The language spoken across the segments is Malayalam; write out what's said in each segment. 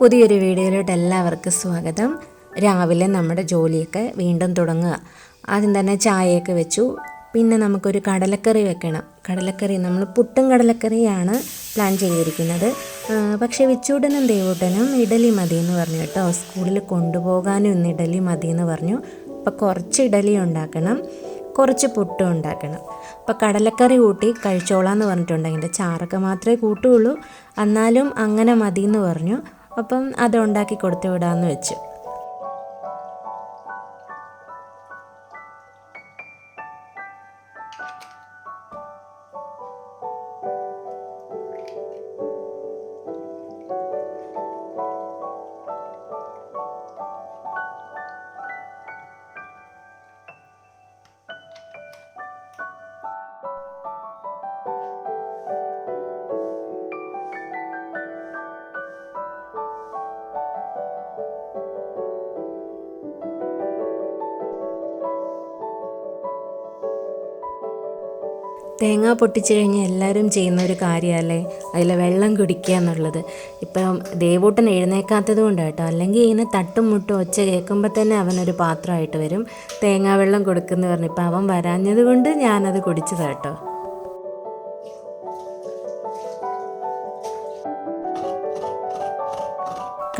പുതിയൊരു വീഡിയോയിലോട്ട് എല്ലാവർക്കും സ്വാഗതം. രാവിലെ നമ്മുടെ ജോലിയൊക്കെ വീണ്ടും തുടങ്ങുക. ആദ്യം തന്നെ ചായയൊക്കെ വെച്ചു. പിന്നെ നമുക്കൊരു കടലക്കറി വെക്കണം. കടലക്കറി നമ്മൾ പുട്ടും കടലക്കറിയാണ് പ്ലാൻ ചെയ്തിരിക്കുന്നത്. പക്ഷേ വിച്ചൂട്ടനും ദേവൂട്ടനും ഇഡലി മതി എന്ന് പറഞ്ഞു കേട്ടോ. സ്കൂളിൽ കൊണ്ടുപോകാനും ഇന്ന് ഇഡലി മതി എന്ന് പറഞ്ഞു. അപ്പോൾ കുറച്ച് ഇഡലി ഉണ്ടാക്കണം കുറച്ച് പുട്ടും ഉണ്ടാക്കണം. അപ്പോൾ കടലക്കറി കൂട്ടി കഴിച്ചോളാന്ന് പറഞ്ഞിട്ടുണ്ട്. അതിന്റെ ചാറൊക്കെ മാത്രമേ കൂട്ടുള്ളൂ. എന്നാലും അങ്ങനെ മതി എന്ന് പറഞ്ഞു. അപ്പം അത് ഉണ്ടാക്കി കൊടുത്തു വിടാമെന്ന് വെച്ചു. തേങ്ങ പൊട്ടിച്ച് കഴിഞ്ഞാൽ എല്ലാവരും ചെയ്യുന്ന ഒരു കാര്യമല്ലേ അതിൽ വെള്ളം കുടിക്കുക എന്നുള്ളത്. ഇപ്പം ദേവൂട്ടൻ എഴുന്നേക്കാത്തത് കൊണ്ട് കേട്ടോ. അല്ലെങ്കിൽ ഇങ്ങനെ തട്ടും മുട്ടും ഒച്ച കേൾക്കുമ്പോൾ തന്നെ അവനൊരു പാത്രമായിട്ട് വരും. തേങ്ങാ വെള്ളം കൊടുക്കുന്നു പറഞ്ഞു ഇപ്പം അവൻ വരാഞ്ഞത് കൊണ്ട് ഞാനത് കുടിച്ചത് കേട്ടോ.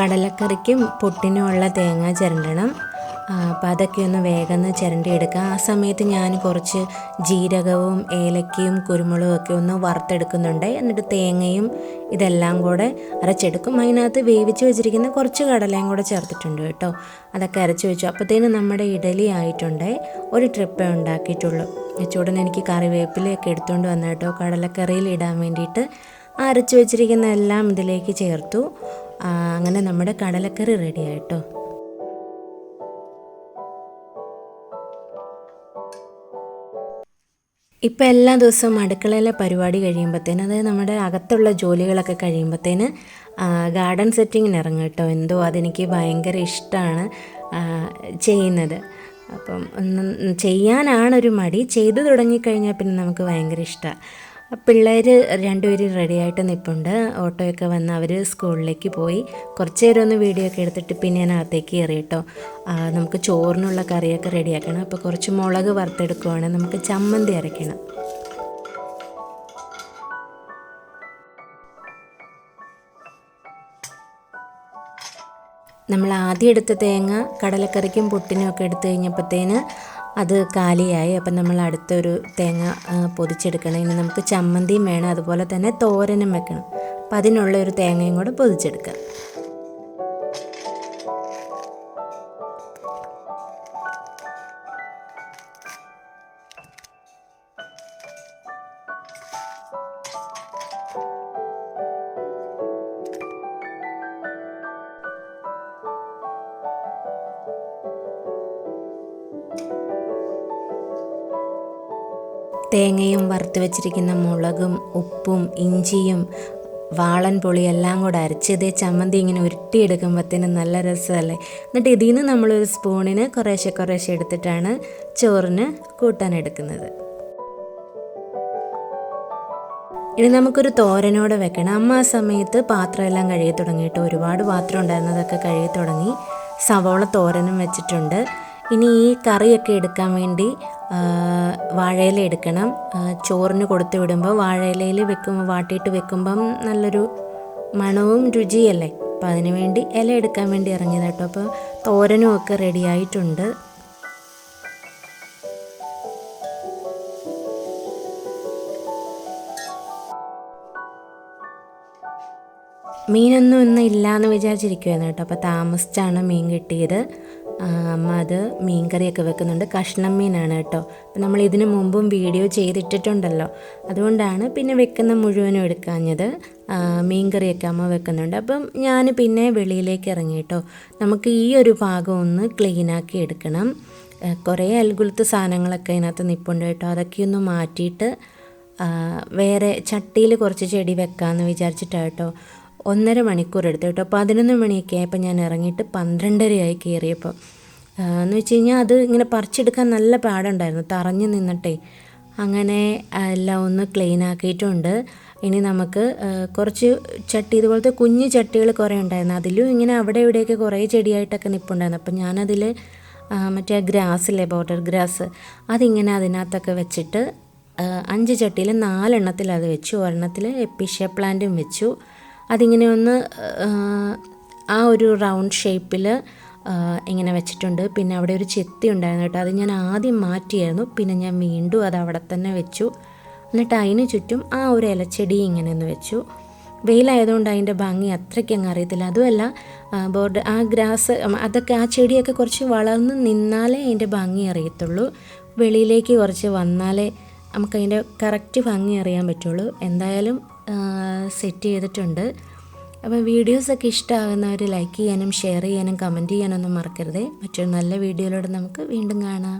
കടലക്കറിക്കും പൊട്ടിനുമുള്ള തേങ്ങ ചിരണ്ടണം. അപ്പം അതൊക്കെ ഒന്ന് വേഗം ചിരണ്ടി എടുക്കുക ആ സമയത്ത് ഞാൻ കുറച്ച് ജീരകവും ഏലക്കയും കുരുമുളകും ഒക്കെ ഒന്ന് വറുത്തെടുക്കുന്നുണ്ട്. എന്നിട്ട് തേങ്ങയും ഇതെല്ലാം കൂടെ അരച്ചെടുക്കും. അതിനകത്ത് വേവിച്ച് വെച്ചിരിക്കുന്ന കുറച്ച് കടലയും കൂടെ ചേർത്തിട്ടുണ്ട് കേട്ടോ. അതൊക്കെ അരച്ച് വെച്ചു. അപ്പോഴത്തേനും നമ്മുടെ ഇഡലി ആയിട്ടുണ്ട്. ഒരു ട്രിപ്പേ ഉണ്ടാക്കിയിട്ടുള്ളൂ. ചൂടൻ എനിക്ക് കറിവേപ്പിലയൊക്കെ എടുത്തുകൊണ്ട് വന്ന കേട്ടോ. കടലക്കറിയിൽ ഇടാൻ വേണ്ടിയിട്ട് അരച്ച് വെച്ചിരിക്കുന്ന എല്ലാം ഇതിലേക്ക് ചേർത്തു. അങ്ങനെ നമ്മുടെ കടലക്കറി റെഡി ആയിട്ടോ ഇപ്പം എല്ലാ ദിവസവും അടുക്കളയിലെ പരിപാടി കഴിയുമ്പോഴത്തേന് അതായത് നമ്മുടെ അകത്തുള്ള ജോലികളൊക്കെ കഴിയുമ്പോഴത്തേന് ഗാർഡൻ സെറ്റിങ്ങിന് ഇറങ്ങും കേട്ടോ. എന്തോ അതെനിക്ക് ഭയങ്കര ഇഷ്ടമാണ് ചെയ്യുന്നത്. അപ്പം ഒന്ന് ചെയ്യാനാണൊരു മടി ചെയ്തു തുടങ്ങിക്കഴിഞ്ഞാൽ പിന്നെ നമുക്ക് ഭയങ്കര ഇഷ്ടമാണ് പിള്ളേർ രണ്ടുപേരും റെഡിയായിട്ട് നിൽപ്പുണ്ട് ഓട്ടോയൊക്കെ വന്ന് അവർ സ്കൂളിലേക്ക് പോയി. കുറച്ച് നേരം ഒന്ന് വീഡിയോ ഒക്കെ എടുത്തിട്ട് പിന്നെ ഞാൻ അകത്തേക്ക് കയറി കേട്ടോ. നമുക്ക് ചോറിനുള്ള കറിയൊക്കെ റെഡിയാക്കണം അപ്പോൾ കുറച്ച് മുളക് വറുത്തെടുക്കുവാണ്. നമുക്ക് ചമ്മന്തി അരയ്ക്കണം നമ്മൾ ആദ്യം എടുത്ത തേങ്ങ കടലക്കറിക്കും പുട്ടിനും ഒക്കെ എടുത്തു കഴിഞ്ഞപ്പോഴത്തേന് അത് കാലിയായി. അപ്പം നമ്മൾ അടുത്തൊരു തേങ്ങ പൊതിച്ചെടുക്കണം. ഇനി നമുക്ക് ചമ്മന്തിയും വേണം. അതുപോലെ തന്നെ തോരനും വെക്കണം. അപ്പം അതിനുള്ള ഒരു തേങ്ങയും കൂടെ പൊതിച്ചെടുക്കാം. തേങ്ങയും വറുത്ത് വെച്ചിരിക്കുന്ന മുളകും ഉപ്പും ഇഞ്ചിയും വാളൻ പൊളി എല്ലാം കൂടെ അരച്ച് ഇതേ ചമ്മന്തി ഇങ്ങനെ ഉരുട്ടിയെടുക്കുമ്പോഴത്തേനും നല്ല രസമല്ലേ? എന്നിട്ട് ഇതിൽ നിന്ന് നമ്മളൊരു സ്പൂണിന് കുറേശ്ശെ കുറേശ്ശെ എടുത്തിട്ടാണ് ചോറിന് കൂട്ടാൻ എടുക്കുന്നത്. ഇനി നമുക്കൊരു തോരനോടെ വെക്കണം. അമ്മ ആ സമയത്ത് പാത്രമെല്ലാം കഴുകി തുടങ്ങിയിട്ട് ഒരുപാട് പാത്രം ഉണ്ടായിരുന്നതൊക്കെ കഴുകി തുടങ്ങി. സവോള തോരനും വെച്ചിട്ടുണ്ട്. ഇനി ഈ കറിയൊക്കെ എടുക്കാൻ വേണ്ടി വാഴയില എടുക്കണം. ചോറിന് കൊടുത്തു വിടുമ്പോൾ വാഴയിലയിൽ വെക്കുമ്പോൾ വാട്ടിയിട്ട് വെക്കുമ്പം നല്ലൊരു മണവും രുചിയല്ലേ? അപ്പോൾ അതിന് വേണ്ടി ഇല എടുക്കാൻ വേണ്ടി ഇറങ്ങിയത് കേട്ടോ. അപ്പോൾ തോരനും ഒക്കെ റെഡി ആയിട്ടുണ്ട്. മീനൊന്നും ഇന്ന് ഇല്ലയെന്ന് വിചാരിച്ചിരിക്കുമായിരുന്നു കേട്ടോ. അപ്പോൾ താമസിച്ചാണ് മീൻ കിട്ടിയത്. അമ്മ അത് മീൻകറിയൊക്കെ വെക്കുന്നുണ്ട്. കഷ്ണം മീനാണ് കേട്ടോ. അപ്പം നമ്മൾ ഇതിനു മുമ്പും വീഡിയോ ചെയ്തിട്ടിട്ടുണ്ടല്ലോ. അതുകൊണ്ടാണ് പിന്നെ വെക്കുന്ന മുഴുവനും എടുക്കാഞ്ഞത്. മീൻകറിയൊക്കെ മീൻ കറിയൊക്കെ അമ്മ വെക്കുന്നുണ്ട്. അപ്പം ഞാൻ പിന്നെ വെളിയിലേക്ക് ഇറങ്ങി കേട്ടോ. നമുക്ക് ഈ ഒരു ഭാഗം ഒന്ന് ക്ലീനാക്കി എടുക്കണം. കുറേ അൽഗുലത്ത് സാധനങ്ങളൊക്കെ അതിനകത്ത് നിൽപ്പുണ്ട് കേട്ടോ. അതൊക്കെ ഒന്ന് മാറ്റിയിട്ട് വേറെ ചട്ടിയിൽ കുറച്ച് ചെടി വെക്കാമെന്ന് വിചാരിച്ചിട്ടാണ് കേട്ടോ. ഒന്നര മണിക്കൂർ എടുത്തു കേട്ടോ. പതിനൊന്ന് മണിയൊക്കെ ആയപ്പോൾ ഞാൻ ഇറങ്ങിയിട്ട് പന്ത്രണ്ടരയായി കയറിയപ്പോൾ. എന്ന് വെച്ച് കഴിഞ്ഞാൽ അത് ഇങ്ങനെ പറിച്ചെടുക്കാൻ നല്ല പാടുണ്ടായിരുന്നു. തറഞ്ഞു നിന്നിട്ടേ അങ്ങനെ എല്ലാം ഒന്ന് ക്ലീൻ ആക്കിയിട്ടുണ്ട്. ഇനി നമുക്ക് കുറച്ച് ചട്ടി ഇതുപോലത്തെ കുഞ്ഞു ചട്ടികൾ കുറേ ഉണ്ടായിരുന്നു. അതിലും ഇങ്ങനെ അവിടെ ഇവിടെയൊക്കെ കുറേ ചെടിയായിട്ടൊക്കെ നിൽപ്പുണ്ടായിരുന്നു അപ്പം ഞാനതിൽ മറ്റേ ഗ്രാസില്ലേ ബോർഡർ ഗ്രാസ് അതിങ്ങനെ അതിനകത്തൊക്കെ വെച്ചിട്ട് അഞ്ച് ചട്ടിയിൽ നാലെണ്ണത്തിൽ അത് വെച്ചു. ഒരെണ്ണത്തിൽ എപ്പിഷ്യ പ്ലാന്റും വെച്ചു. അതിങ്ങനെ ഒന്ന് ആ, ഒരു റൗണ്ട് ഷേപ്പിൽ ഇങ്ങനെ വെച്ചിട്ടുണ്ട്. പിന്നെ അവിടെ ഒരു ചെത്തി ഉണ്ടായിരുന്നു കേട്ടോ. അത് ഞാൻ ആദ്യം മാറ്റിയായിരുന്നു. പിന്നെ ഞാൻ വീണ്ടും അത് അവിടെ തന്നെ വെച്ചു. എന്നിട്ട് അതിന് ചുറ്റും ആ ഒരു ഇലച്ചെടി ഇങ്ങനെ ഒന്ന് വെച്ചു. വെയിലായതുകൊണ്ട് അതിന്റെ ഭംഗി അത്രയ്ക്ക് അങ്ങ് അറിയത്തില്ല. അതുമല്ല ബോർഡ് ആ ഗ്രാസ് അതൊക്കെ ആ ചെടിയൊക്കെ കുറച്ച് വളർന്ന് നിന്നാലേ അതിന്റെ ഭംഗി അറിയത്തുള്ളൂ. വെളിയിലേക്ക് കുറച്ച് വന്നാലേ നമുക്കതിന്റെ കറക്റ്റ് ഭംഗി അറിയാൻ പറ്റുള്ളൂ. എന്തായാലും സെറ്റ് ചെയ്തിട്ടുണ്ട്. അപ്പോൾ വീഡിയോസൊക്കെ ഇഷ്ടമാകുന്നവർ ലൈക്ക് ചെയ്യാനും ഷെയർ ചെയ്യാനും കമന്റ് ചെയ്യാനൊന്നും മറക്കരുതേ. മറ്റൊരു നല്ല വീഡിയോയിലൂടെ നമുക്ക് വീണ്ടും കാണാം.